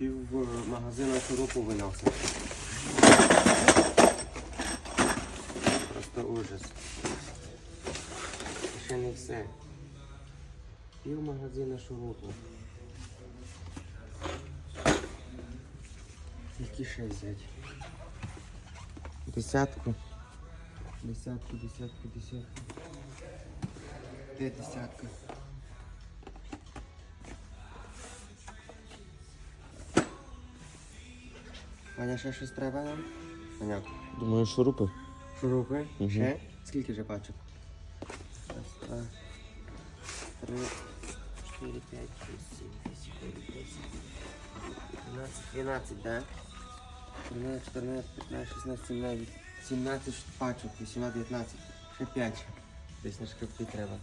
Пів е, магазину шурупу виносив. Просто ужас. І Ще не все. Пів магазина шурупу. Які ще взяти? Десятку. Десятку, десятку, десятку. Де десятка? Ваня, ще щось треба нам? Ваня, Думаю, шурупи. шурупи? Мгм. Ще? Скільки вже пачок? Раз, два, три, чотири, п'ять, шість, сім, вісім, дев'ять, десять. 12, 12, да? 13, 14, 15, 16, 17, 17 пачок, 18, 19. Ще 5. Десь на шкрипти треба.